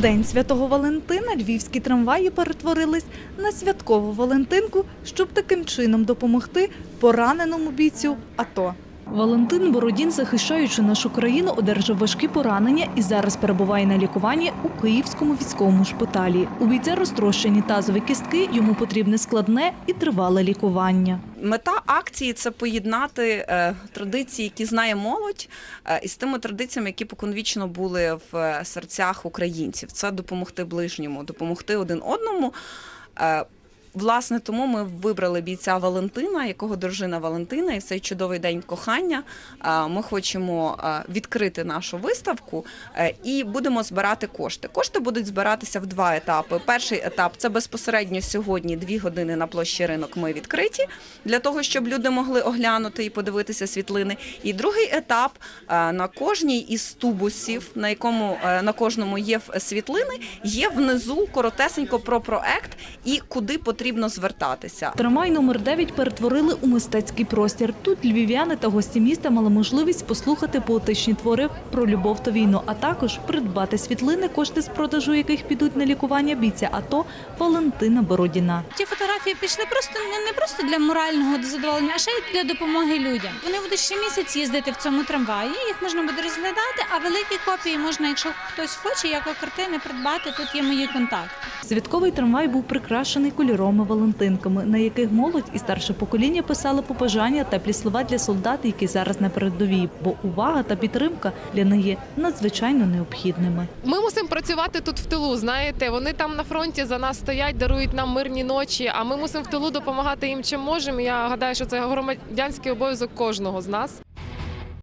День святого Валентина львівські трамваї перетворились на святкову Валентинку, щоб таким чином допомогти пораненому бійцю АТО. Валентин Бородін, захищаючи нашу країну, одержав важкі поранення і зараз перебуває на лікуванні у Київському військовому шпиталі. У бійця розтрощені тазові кістки, йому потрібне складне і тривале лікування. Мета акції це поєднати е, традиції, які знає молодь, е, із тими традиціями, які поконвічно були в е, серцях українців. Це допомогти ближньому, допомогти один одному. Власне, тому ми вибрали бійця Валентина, якого дружина Валентина, і цей чудовий день кохання. Ми хочемо відкрити нашу виставку е, і будемо збирати кошти. Кошти будуть збиратися в два етапи. Перший етап це безпосередньо сьогодні, дві години на площі ринок. Ми відкриті для того, щоб люди могли оглянути і подивитися світлини. І другий етап е, на кожній із тубусів, на якому е, на кожному є світлини, є внизу коротесенько про проект і куди потрібно звертатися. Трамвай номер 9 перетворили у мистецький простір. Тут львів'яни та гості міста мали можливість послухати поетичні твори про любов та війну, а також придбати світлини, кошти з продажу яких підуть на лікування бійця АТО Валентина Бородіна. Ті фотографії пішли просто не, просто для морального задоволення, а ще й для допомоги людям. Вони будуть ще місяць їздити в цьому трамваї. Їх можна буде розглядати, а великі копії можна, якщо хтось хоче, як картини придбати. Тут є мої контакти. Святковий трамвай був прикрашений кольоровими валентинками, на яких молодь і старше покоління писали побажання теплі слова для солдат, які зараз на передовій, бо увага та підтримка для них є надзвичайно необхідними. Ми мусимо працювати тут в тилу. Знаєте, вони там на фронті за нас стоять, дарують нам мирні ночі. А ми мусимо в тилу допомагати їм чим можемо. Я гадаю, що це громадянський обов'язок кожного з нас.